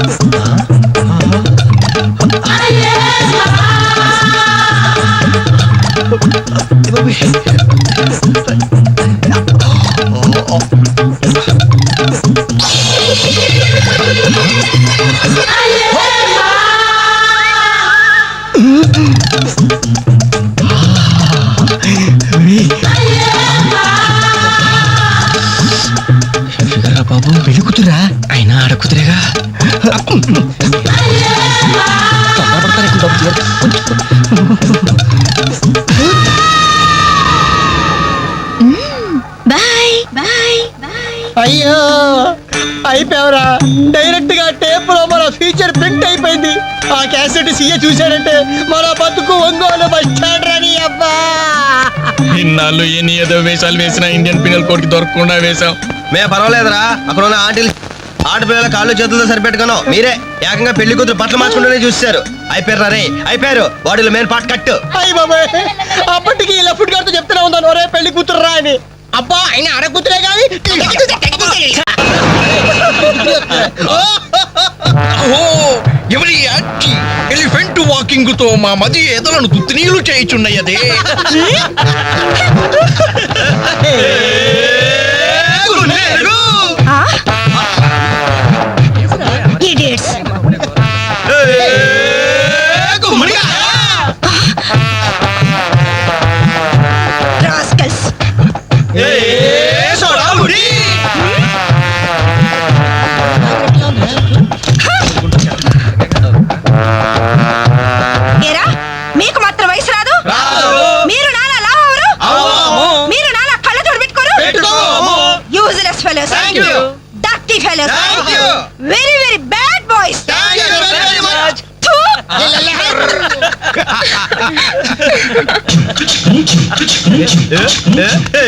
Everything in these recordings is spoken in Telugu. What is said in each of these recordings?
Huh? బాయ్. బాయ్. బాయ్. అయ్యో అయిపోయావురా. డైరెక్ట్గా టేప్లో మన ఫ్యూచర్ ప్రింట్ అయిపోయింది. ఆ క్యాసెట్ సీఏ చూశాడంటే మన బతుకు ఒంగోలు బస్ స్టాండ్ రాని అబ్బా. ఇన్నాళ్ళు ఎన్ని ఏదో వేషాలు వేసినా ఇండియన్ పినల్ కోడ్కి దొరకకుండా వేశాం. మే పర్వాలేదురా. అక్కడ ఉన్న ఆంటీలు ఆడపిల్లల కాళ్ళు చేతులతో సరిపెట్టుకును మీరే ఏకంగా పెళ్ళి కూతురు బట్టలు మార్చుకుంటూనే చూస్తారు అయిపోయారు రే అయిపోయారు. బాడీలో మెయిన్ పార్ట్ కట్టు అయ్యి బాబాయ్ అప్పటికి లెఫ్ట్ గారితో చెప్తూనే ఉన్నాను ఒరే పెళ్ళి కూతురు రా అని. అబ్బా ఆయన ఆడ కూతురే కానీ ఎవరి ఎలిఫెంట్ వాకింగ్తో మా మది ఎదలను తుత్తినీలు చేయుచున్నయదే ఇడియట్స్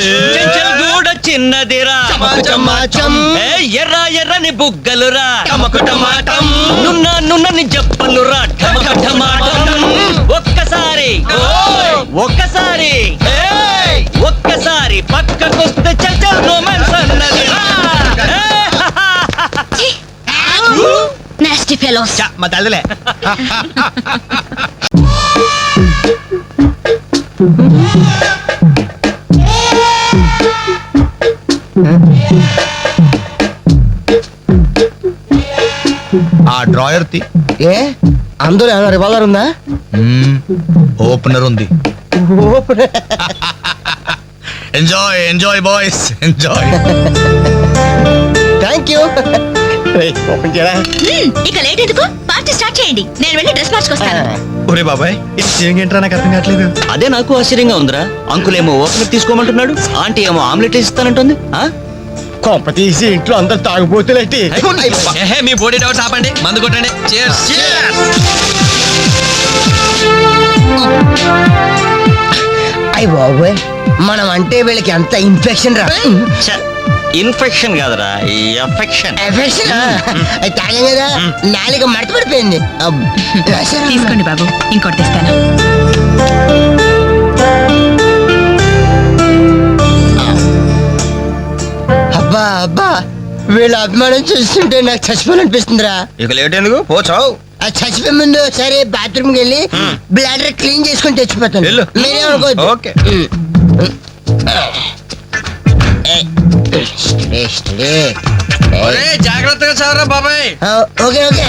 చెంచల్ గూడ చిన్నదిరా. ఎర్ర ఎర్రని బుగ్గలురా. నున్న నున్నని జప్పలురా. ఒక్కసారి. ఒక్కసారి. ఒక్కసారి పక్కకొస్తే చల్ రొమాన్స్ అన్నదిరా నాస్టీ ఫెలోస్ మా తల్లిలే. డ్రాయర్ తి. ఏ? అందరూ ఏమైనా రివాల్వర్ ఉందా? ఓపెనర్ ఉంది. Enjoy enjoy boys enjoy thank you open చేయరా? ఇక లేట్ ఎందుకు? పార్టీ స్టార్ట్ చేయండి. నేను వెళ్ళి డ్రెస్ మార్చుకొస్తాను. ఒరే బాబాయ్ సీయింగ్ ఏంట్రా నాకు అర్థం కావట్లేదు? అదే నాకు ఆశ్చర్యంగా ఉందిరా. అంకుల్ ఏమో ఓపెనర్ తీసుకోమంటున్నాడు ఆంటీ ఏమో ఆమ్లెట్ ఇస్తానంటుంది ఆ? కొంప తీసి ఇంట్లో అందరు తాగుపోతులేంటి ఏహే, మీ బాడీ డౌట్స్ ఆపండి. మందు కొట్టండి. Cheers. అయ్యి బాబోయ్ మనం అంటే వీళ్ళకి ఎంత ఇన్ఫెక్షన్ రా. ఇన్ఫెక్షన్ కాదురా ఈ అఫెక్షన్ ఎఫెక్షన్ అది తాగాం కదా? నాలుగు మడత పడిపోయింది. అబ్బ్. తీసుకోండి బాబు ఇంకోటి తెస్తాను. అబ్బా వీళ్ళ అభిమానం చూస్తుంటే నాకు చచ్చిపోవాలనిపిస్తుందిరా. ఇక లేట్ ఎందుకు? పోచావు ఆ చచ్చిపోయే ముందు సరే బాత్రూమ్కి వెళ్ళి బ్లాడర్ క్లీన్ చేసుకొని తెచ్చిపోతాను. వెళ్ళు. ఓకే. ఏయ్, స్టడీ, స్టడీ. ఒరే జాగ్రత్తగా చావరా బాబాయ్. ఆ, ఓకే ఓకే.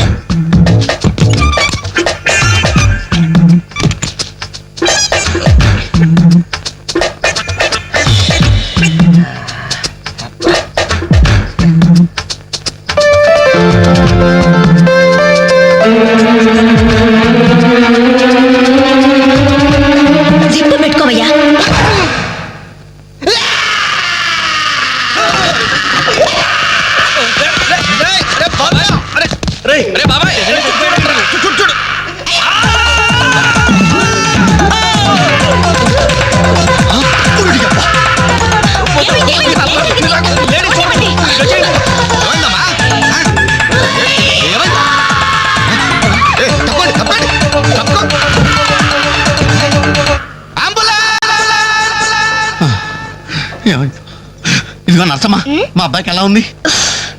మా అబ్బాయికి ఎలా ఉంది?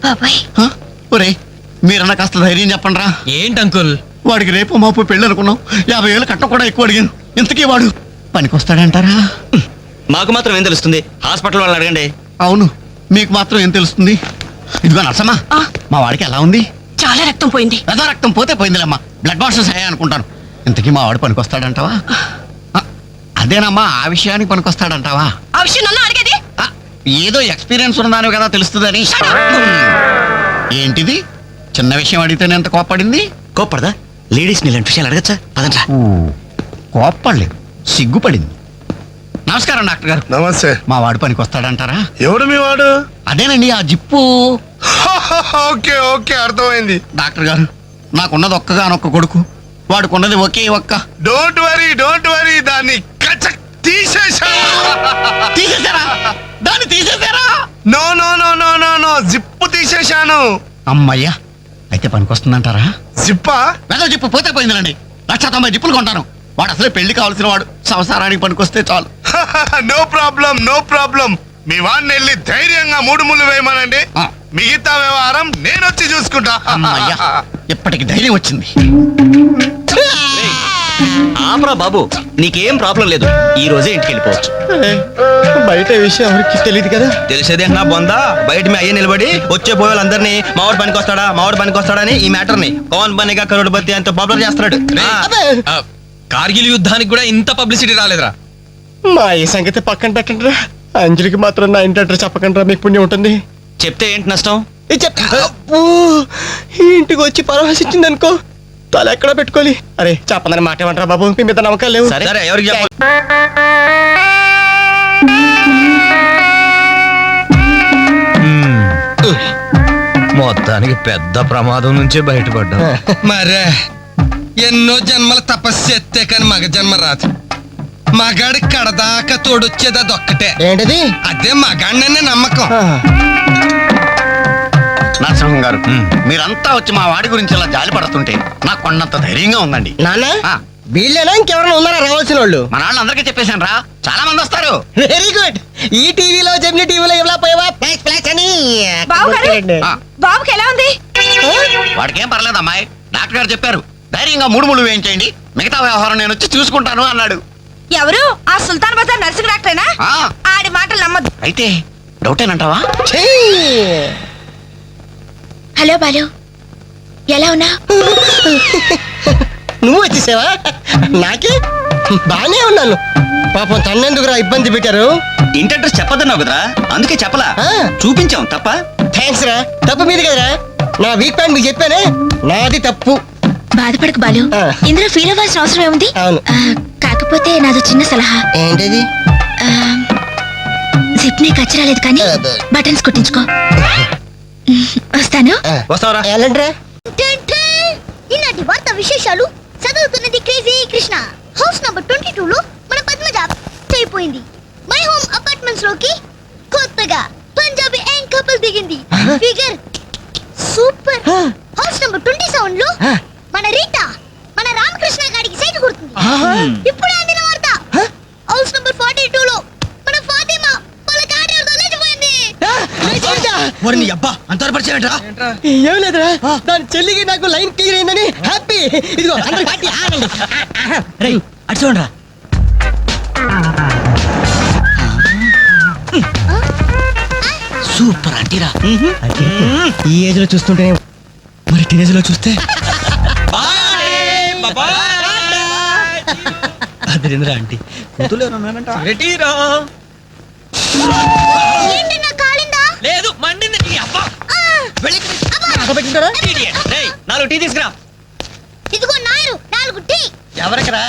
బాబాయ్. హ? ఒరే మీరన్నా కాస్త ధైర్యం చెప్పండి రా ఏంటి అంకుల్? వాడికి రేపు మాపు పెళ్ళి అనుకున్నాం. యాభై వేలు కట్ట కూడా ఎక్కువ అడిగాను. ఇంతకీ వాడు పనికొస్తాడంటారా? మాకు మాత్రం ఏం తెలుస్తుంది? హాస్పిటల్ వాళ్ళని అడగండి. అవును మీకు మాత్రం ఏం తెలుస్తుంది? ఇదిగో నర్సమ్మా ఆ. మా వాడికి ఎలా ఉంది? చాలా రక్తం పోయింది. రథ రక్తం పోతే పోయిందిలేమ్మా. బ్లడ్ వాషెస్ అయ్యా అనుకుంటాను. ఇంతకీ మా వాడు పనికొస్తాడంటావా? ఆ, అదేనమ్మా ఆ విషయానికి పనికొస్తాడంటావా? ఆ విషయం నన్ను అడిగేది? ఏదో ఎక్స్పీరియన్స్ ఉన్నదాని కదా తెలుస్తుందని. ఏంటిది? చిన్న విషయం అడిగితేనే ఎంత కోప్పడింది? కోప్పడదా? లేడీస్ ఇలాంటి విషయాలు అడగచ్చా? పదండ్రా. కోప్పడలేదు. సిగ్గుపడింది. నమస్కారం డాక్టర్ గారు. నమస్తే. మా వాడు పనికి వస్తాడంటారా? ఎవడు మీ వాడు? అదేనండి ఆ జిప్పు. ఓకే ఓకే అర్థమైంది. డాక్టర్ గారు నాకున్నది ఒక్కగానొక్క కొడుకు. వాడుకున్నది ఒకే ఒక్క. డోంట్ వరీ డోంట్ వరీ దాన్ని తీసేసా తీసేశారా? దాన్ని తీసేశారా? No no no no no no zip తీసేశాను. అమ్మయ్యా అయితే పనికి వస్తుందంటారా జిప్పా? వెదవ జిప్పు పోతే పోయిందిలండి. లక్ష తొంభై జిప్పులు కొంటాను. వాడు అసలే పెళ్ళి కావాల్సిన వాడు. సంసారానికి పనికొస్తే చాలు. No problem no problem. మీ వాడిని వెళ్ళి ధైర్యంగా మూడు ముళ్ళు వేయమనండి. మిగతా వ్యవహారం నేను వచ్చి చూసుకుంటా. అమ్మయ్యా ఇప్పటికి ధైర్యం వచ్చింది. ఆపరా బాబు నీకేం ప్రాబ్లం లేదు. ఈ రోజే ఇంటికి వెళ్ళిపోవచ్చు. బయట విషయం ఎవరికి తెలియదు కదా? తెలిసేది నా బొందా? బయట మీ అయ్యే నిలబడి వచ్చే పోయే వాళ్ళందరినీ మావాడు పనికి వస్తాడా మావాడు పనికి వస్తాడని ఈ మ్యాటర్ని పవన్ బనిగా కరోడ్పతి అంత పాపులర్ చేస్తున్నాడు. ఆ. కార్గిల్ యుద్ధానికి కూడా ఇంత పబ్లిసిటీ రాలేదురా. మా ఈ సంగతి పక్కన పెట్టండి రా. అంజలికి మాత్రం నా ఇంటి అడ్రస్ చెప్పకండి రా మీకు పుణ్యం ఉంటుంది. చెప్తే ఏంటి నష్టం? ఇది చెప్. అబ్బో, ఈ ఇంటికి వచ్చి పరామర్శించింది అనుకో తల ఎక్కడ పెట్టుకోవాలి? అరే చెప్పందని మాట ఏమంటారా బాబు? మీ మీద నమ్మకాలు లేవు. సరే. ఎవరికి మొత్తానికి పెద్ద ప్రమాదం నుంచే బయటపడ్డాం మరే ఎన్నో జన్మల తపస్సు ఎత్తే కానీ మగ జన్మ రాదు. మగాడి కడదాకా తోడొచ్చేది అదొక్కటే. ఏంటిది? అదే మగాడిననే నమ్మకం. నరసింహం గారు మీరంతా వచ్చి మా వాడి గురించి ఇలా జాలి పడుతుంటే నాకు కొండంత ధైర్యంగా ఉందండి. నాన్న ఆ, వీళ్ళేనా? ఇంకెవరైనా ఉన్నారా రావాల్సిన వాళ్ళు మన వాళ్ళందరికీ చెప్పేశాను రా. చాలా మంది వస్తారు. వెరీ గుడ్ ఈ టీవీలో జెమిని టీవీలో ఎవలా పోయావా? ఫ్లాష్ ఫ్లాష్ అని. బాబుకి ఎలా ఉంది? వాడికేం పర్లేదు అమ్మాయి. డాక్టర్ గారు చెప్పారు ధైర్యంగా మూడు ముళ్ళు వేయించేయండి. మిగతా వ్యవహారం నేను వచ్చి చూసుకుంటాను అన్నాడు. ఎవరు? ఆ సుల్తాన్ బజార్ నర్సింగ్ డాక్టరేనా? ఆ, ఆడి మాటలు నమ్మద్దు. అయితే డౌటేనంటావా? హలో బాలు. ఎలా ఉన్నా? నువ్వు వచ్చేసావా? నాకే? బానే ఉన్నాను. పాపం తన్నెందుకురా ఇబ్బంది పెట్టారు? ఇంటి అడ్రస్ చెప్పదన్నావు కదరా? అందుకే చెప్పలా. ఆ. చూపించాం తప్ప? థ్యాంక్స్ రా. తప్పు మీది కదరా. నా వీక్ పాయింట్ మీకు చెప్పానే నాది తప్పు. బాధపడకు బాలు. ఆ. ఇందులో ఫీల్ అవ్వాల్సిన అవసరం ఏముంది? అవును. ఆ, కాకపోతే నాదో చిన్న సలహా. ఏంటిది? ఆ, జిప్ నీ కచ్చరాలేదు కానీ. బటన్స్ కుట్టించుకో. వస్తాను? వస్తావరా. ఈనాటి వార్త విశేషాలు చదువుతున్నది crazy Krishna. House number twenty two లో మన పద్మజ అయిపోయింది మై హోమ్ అపార్ట్మెంట్స్లోకి కొత్తగా పంజాబీ యాంగ్ కపుల్ దిగింది. Figure super. House number twenty సెవెన్లో మన రీటా మన రామకృష్ణ గారికి సైట్ కొడుతుంది. ఇప్పుడే అందిన వార్త హౌస్ నంబర్ ఫార్టీ టూ లో మన ఫాతిమా వాళ్ళ కార్యాలతో లేచిపోయింది మరి నీ అబ్బా అంత పరిచయం ఏం లేదురా. దాని చెల్లికి నాకు లైన్ క్లియర్ అయిందని హ్యాపీ. ఇదిగో అందరి పార్టీ ఆగండి అటు చూడరా సూపర్ అంటీరా ఈ ఏజ్లో చూస్తుంటే మరి టీనేజ్లో చూస్తే? అదిరింద్రా ఆంటీ. ఏంటి రేయ్, నాలుగు టీ తీసుకురా. ఇదిగో నాయరు నాలుగు టీ. ఎవరికరా?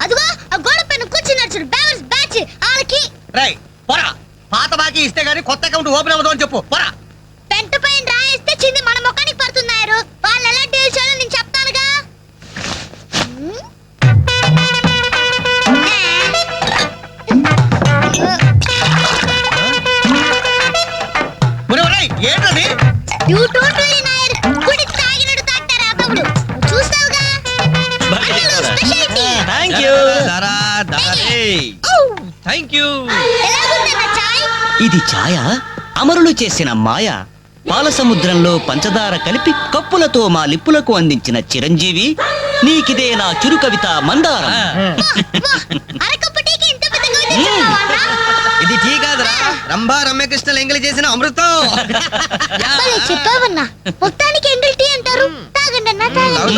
అదిగో ఆ గోడ పైన కూర్చున్నాడు చూడు బ్యాలెన్స్ బ్యాచ్ వాళ్ళకి రై పోరా. పాత బాకీ ఇస్తే గానీ కొత్త అకౌంట్ ఓపెన్ అవ్వదు అని చెప్పు. పోరా. పెంట పైన రాయిస్తే చింది మన ముఖానికి పడుతున్నారు వాళ్ళు ఎలా డీల్ చేయాలో నేను చెప్తానుగా? ఏంటది? totally నాయర్ థ్యాంక్ యూ ఇది ఛాయ అమరులు చేసిన మాయ. పాల సముద్రంలో పంచదార కలిపి కప్పులతో మా లిప్పులకు అందించిన చిరంజీవి నీకిదే నా చురు కవిత మందారం? ఇది టీ కాదురా. రంభా రమ్యకృష్ణ ఎంగిలి చేసిన అమృతం. చెప్పావన్నా. మొత్తానికి ఎంగిల్ టీ అంటారు. తాగండి. అన్నా తాగండి.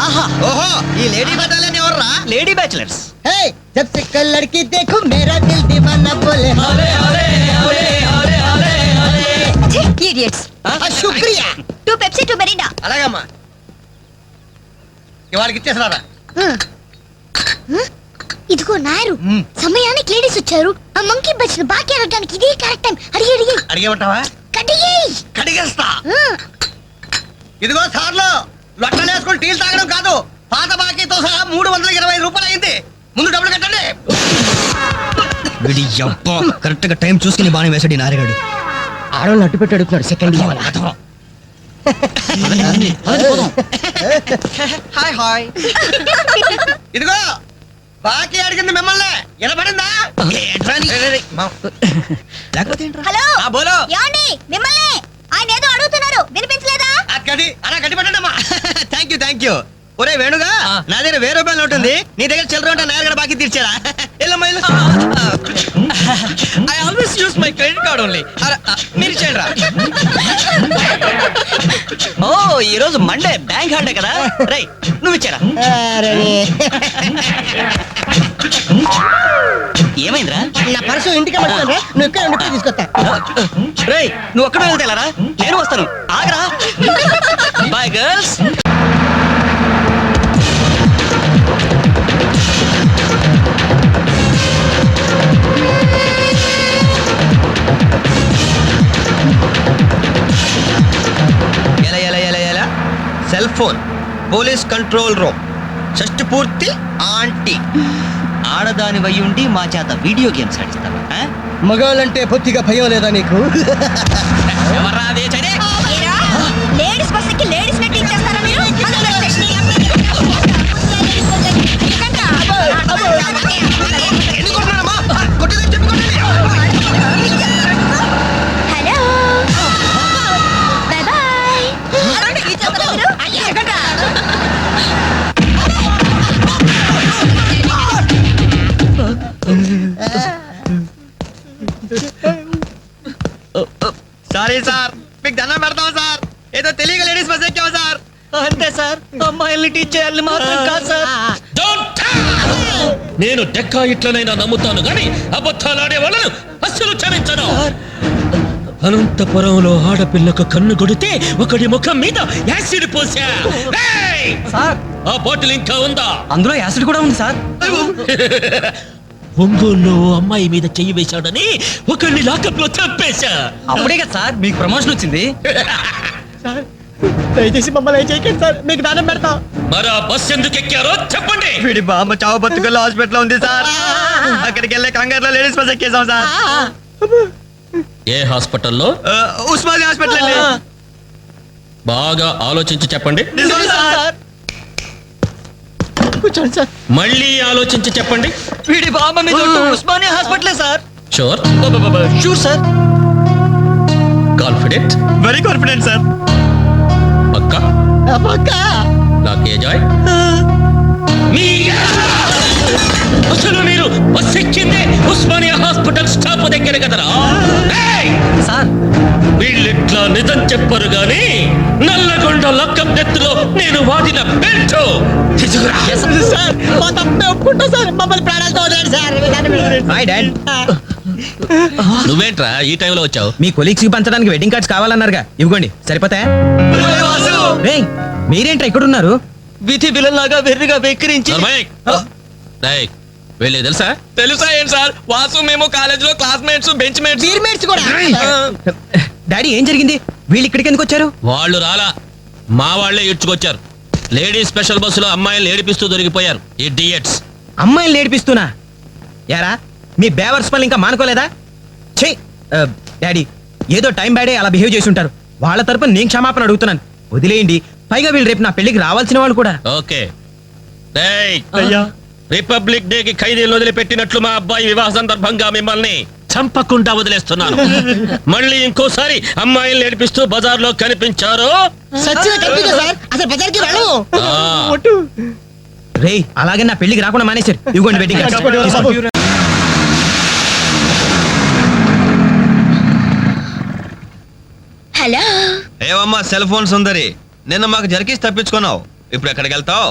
ఆహా. ఓహో. ఈ లేడీ బటాలియన్ ఎవర్రా? Lady bachelors. హే జబ్ సే కల్ లడ్కి దేఖో మేరా దిల్ దీవానా బోలే. హోలే హోలే హోలే హోలే హోలే హోలే. ఇడియట్స్. శుక్రియా. టూ పెప్సీ టూ మెరిండా అలాగమ్మా. ఇవాళకి ఇచ్చేసారా ఇదిగో నాయరు. సమయానికి లేడీస్ వచ్చారు. ఆ మంకీ బస్ బాకీ అడగడానికి ఇదే కరెక్ట్ టైం. అడిగి అడిగి. అడిగేమంటావా? కడిగేయి కడిగేస్తా. ఇదిగో సార్లో. లొట్టలు వేసుకొని టీలు తాగడం కాదు. పాత బాకీతో సహా మూడు వందల ఇరవై రూపాయలు అయింది ముందు డబ్బులు కట్టండి. విడి అబ్బా కరెక్ట్గా టైం చూసుకుని బాగానే వేసాడు ఈ నారిగాడు. ఆడవాళ్ళు అట్టు పెట్టి అడుగుతున్నాడు సెకండ్ హాయ్ హాయ్. ఇదిగో బాకీ అడిగింది మిమ్మల్ని. వినపడిందా నీ- లేకపోతే హలో. ఆ, బోలో. ఏమండి? మిమ్మల్ని. ఆయన ఏదో అడుగుతున్నారు. వినిపించలేదా? గది అలా గట్టి పెట్టండమ్మా థ్యాంక్ యూ థ్యాంక్ యూ ఒరే వేణుగా నా దగ్గర వెయ్యి రూపాయలు ఉంటుంది నీ దగ్గర చిల్లర ఉంటే నా దగ్గర బాకీ తీర్చారా. వెళ్ళమ్మా వెళ్ళు. I always use my credit card only మీరు చేయండి ఓ ఈ రోజు మండే బ్యాంక్ హాలిడే కదా? రై నువ్వు ఇచ్చారా? ఏమైందిరా? నా పర్సు ఇంటికి పట్టుకోండి నువ్వు ఇక్కడ ఉండి తీసుకొస్తా. రేయ్ నువ్వు ఒక్కడ వెళ్తేలారా నేను వస్తాను. ఆగరా. Boy girls cell phone police control room షష్టి పూర్తి ఆంటీ. ఆడదాని వై ఉండి మా చేత వీడియో గేమ్స్ ఆడిస్తావా ఆ? మగవాళ్ళంటే పొత్తిగా భయం లేదా నీకు? ఎవర్రా అదే చడే? ఏరా, లేడీస్ బస్ లేడీస్ నెట్ ఇచ్చేస్తారా మీరు. ఎందుకు చెప్పి. సారీ సార్ మీకు దండం పెడతాం సార్ ఏదో తెలియక లేడీస్ బస్ ఎక్కాం సార్ అంతే సార్ అమ్మాయిల్ని టీచ్ చేయాలని మాత్రం కాదు సార్ నేను డెక్కా ఇట్లనైనా నమ్ముతాను గాని అబద్ధాలాడే వాళ్ళను అస్సలు క్షమించను. అనంతపురంలో ఆడపిల్లకు కన్ను కొడితే ఒకడి ముఖం మీద యాసిడ్ పోసా! ఆ బాటిల్ ఇంకా ఉందా? అందులో యాసిడ్ కూడా ఉంది సార్ ఒంగోలులో అమ్మాయి మీద చెయ్యి వేశాడని ఒకడిని లాకప్లో చంపేశా. అప్పుడే కదా సార్ మీకు ప్రమోషన్ వచ్చింది. దయచేసి మమ్మల్ని చేయకండి సార్ మీకు దానం పెడతాం. మరి ఆ బస్ ఎందుకు ఎక్కారో చెప్పండి. వీడి బామ్మ చావు బతుకుల్లో హాస్పిటల్ ఉంది సార్. అక్కడికి వెళ్ళే కంగారులో లేడీస్ బస్ ఎక్కేసాం సార్. ఏ హాస్పిటల్లో? ఉస్మానియా హాస్పిటల్ అండి. బాగా ఆలోచించి చెప్పండి. సార్. కూర్చోండి సార్. మళ్ళీ ఆలోచించి చెప్పండి. వీడి బామ్మ మీద Osmania హాస్పిటలే sir. Sure sure sir. Confident very confident sir పక్కా? పక్క. నాకే జాయ్? మీ అసలు మీరు బస్ ఎక్కిందే ఉస్మానియా హాస్పిటల్ స్టాప్ దగ్గర కదరా? ఏయ్! సార్. వీళ్ళిట్లా నిజం చెప్పరు గాని నల్లగొండ లక్కం నెత్తులో నేను వాడిన బెల్ట్. తీసుకురా. సార్ మా తప్పే ఒప్పుకుంటా సార్. మమ్మల్ని ప్రాణాలతో వదిలేండి సార్. హాయ్ డాడ్ నువ్వేంట్రా ఈ టైంలో వచ్చావు? మీ కొలీగ్స్కి పంచడానికి వెడ్డింగ్ కార్డ్స్ కావాలన్నారుగా. ఇవ్వండి సరిపోతాయా? రేయ్ మీరేంట్రా ఇక్కడ ఉన్నారు విధి బిలలాగా వెర్రిగా వెక్కిరించి రేయ్, వెళ్ళే తెలుసా? తెలుసా ఏంటి సార్? వాసు మేము కాలేజ్లో క్లాస్మేట్స్ బెంచ్ మేట్స్ మేట్స్ కూడా? డాడీ ఏం జరిగింది? వీళ్ళు ఇక్కడికి ఎందుకు వచ్చారు? వాళ్ళు రాలా. మా వాళ్ళే ఇడ్చుకొచ్చారు లేడీస్ స్పెషల్ బస్సులో అమ్మాయిలు ఏడిపిస్తూ దొరికిపోయారు. ఈ డియట్స్. అమ్మాయిని నేర్పిస్తున్నా యారా? మీ బేవర్స్ పనులు ఇంకా మానుకోలేదా? ఛీ! ఆ, డాడీ ఏదో టైం బ్యాడే అలా బిహేవ్ చేసి ఉంటారు. వాళ్ళ తరపున నేను క్షమాపణ అడుగుతున్నాను. వదిలేయండి. పైగా వీళ్ళు రేపు నా పెళ్ళికి రావాల్సిన వాళ్ళు కూడా. ఓకే. రిపబ్లిక్ డే కి ఖైదీలు వదిలిపెట్టినట్లు మా అబ్బాయి వివాహ సందర్భంగా మిమ్మల్ని చంపకుండా వదిలేస్తున్నాను. మళ్ళీ ఇంకోసారి అమ్మాయిలు నేర్పిస్తూ బజార్లో కనిపించారు? సచ్చిన కనిపించా సార్? అసలు బజార్కి వెళ్ళము ఆ, రేయ్ అలాగే నా పెళ్ళికి రాకుండా మానేశారు. ఇవ్వండి వెడ్డింగ్ కార్డ్స్. హలో. ఏవమ్మా సెల్ ఫోన్ సుందరి. నిన్న మాకు జరికేసి తప్పించుకున్నావు. ఇప్పుడు ఎక్కడికి వెళ్తావు?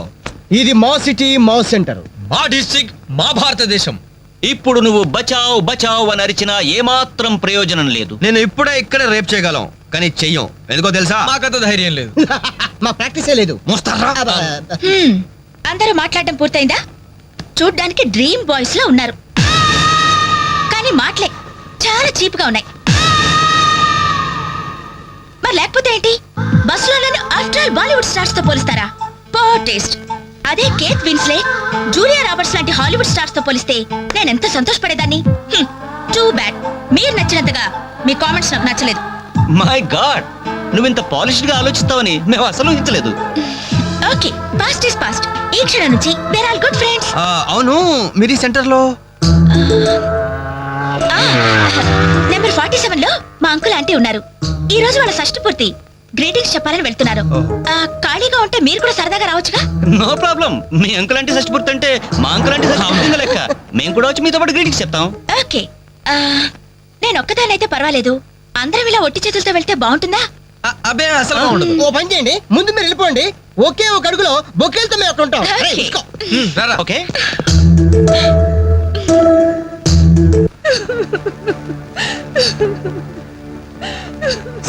ఇది మా సిటీ మా సెంటర్. మా డిస్ట్రిక్ట్ మా భారతదేశం. ఇప్పుడు నువ్వు బచావ్ బచావ్ అని అరిచినా ఏమాత్రం ప్రయోజనం లేదు. నేను ఇప్పుడే ఇక్కడే రేప్ చేయగలం కానీ చెయ్యం. ఎందుకో తెలుసా? మాకంత ధైర్యం లేదు. మా ప్రాక్టీసే లేదు. మోస్తారా? హ్మ్. అందరూ మాట్లాడడం పూర్తయిందా? చూడ్డానికి డ్రీమ్ బాయ్స్లో ఉన్నారు. కానీ మాటలే చాలా చీప్గా ఉన్నాయి. మరి లేకపోతే ఏంటి? బస్సులో నన్ను ఆఫ్టర్ బాలీవుడ్ స్టార్స్తో పోలిస్తారా? పో టేస్ట్. అదే కేత్ విన్స్లే జూలియా రాబర్ట్స్ లాంటి హాలీవుడ్ స్టార్స్తో పోలిస్తే నేను ఎంత సంతోషపడేదాన్ని? టూ బ్యాడ్ మీరు నచ్చినంతగా మీ కామెంట్స్ నాకు నచ్చలేదు. మై గాడ్ నువ్వింత పాలిష్డ్గా ఆలోచిస్తావని మేము అసలు ఊహించలేదు. ఓకే పాస్ట్ ఇస్ పాస్ట్ ఈ క్షణం నుంచి వేర్ ఆల్ గుడ్ ఫ్రెండ్స్ అవును. మీరు ఈ సెంటర్లో నెంబర్ ఫార్టీ సెవెన్లో మా అంకుల్ ఆంటీ ఉన్నారు. ఈ రోజు వాళ్ళ షష్టి పూర్తి. గ్రీటింగ్స్ చెప్పాలని వెళ్తున్నారు. ఆ, ఖాళీగా ఉంటే మీరు కూడా సరదాగా రావచ్చుగా? No problem. మీ అంకుల్ అంటే షష్టిపూర్తి అంటే మా అంకుల్ అంటే షష్టిపూర్తి లెక్క. మేము కూడా వచ్చి మీతో పాటు గ్రీటింగ్స్ చెప్తాం. ఓకే. ఆ, నేను ఒక్కదానైతే పర్వాలేదు. అందరం ఇలా ఒట్టి చేతులతో వెళ్తే బాగుంటుందా? అబ్బే అసలు ఉండదు ఓ పని చేయండి. ముందు మీరు వెళ్ళిపోండి. ఒకే ఒక అడుగులో బొక్కేలతో మేము అక్కడ ఉంటాం. రేయ్. ఓకే.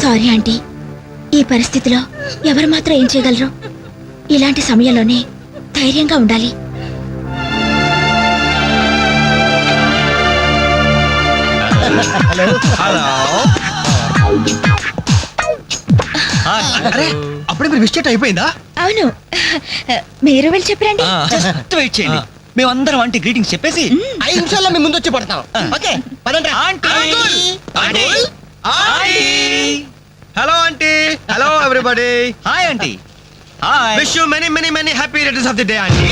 Sorry aunty. ఈ పరిస్థితిలో ఎవరు మాత్రం ఏం చేయగలరు? ఇలాంటి సమయంలోనే ధైర్యంగా ఉండాలి. హలో. అరే అప్పుడే మీరు విష్ అయిపోయిందా? అవును. మీరు వెళ్ళి చెప్పరండి. జస్ట్ వెయిట్ చేయండి. మేమందరం అంటే గ్రీటింగ్స్ చెప్పేసి ఐదు నిమిషాల్లో మీ ముందు వచ్చి పడతాం. ఓకే పదండి రా. Hello aunty hello everybody hi aunty hi wish you many many many happy returns of the day aunty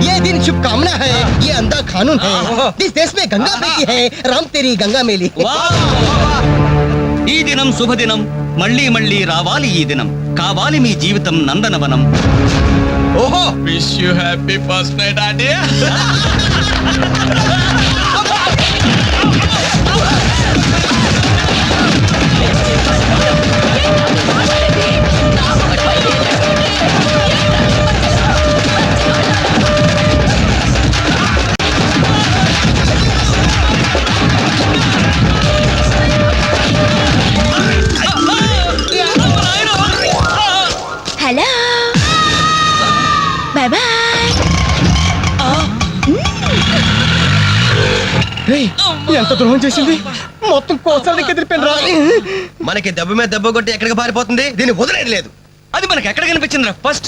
ये दिन शुभकामना है ये अंधा कानून है ओहो। जिस देश में गंगा बहती है राम तेरी गंगा मेली ఈ దినం శుభదినం మళ్ళీ మళ్ళీ రావాలి ఈ దినం కావాలి మీ జీవితం నందనవనం ఓహో wish you happy first night aunty ఏమని చేసింది. మొత్తం కోసాల దగ్గర రా మనకి దెబ్బ మీద దెబ్బ కొట్టి ఎక్కడికి పారిపోతుంది? దీన్ని వదిలేదు లేదు అది మనకి ఎక్కడ కనిపించింది ఫస్ట్